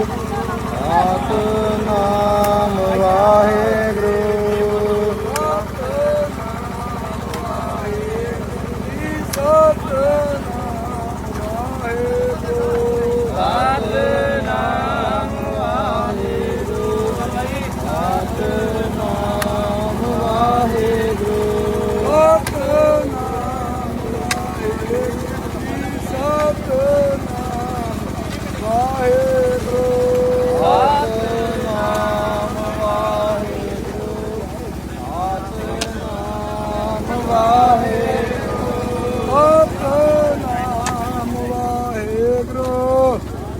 아, 끝.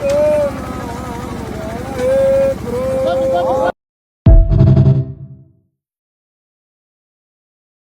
Satnam Waheguru ji Satnam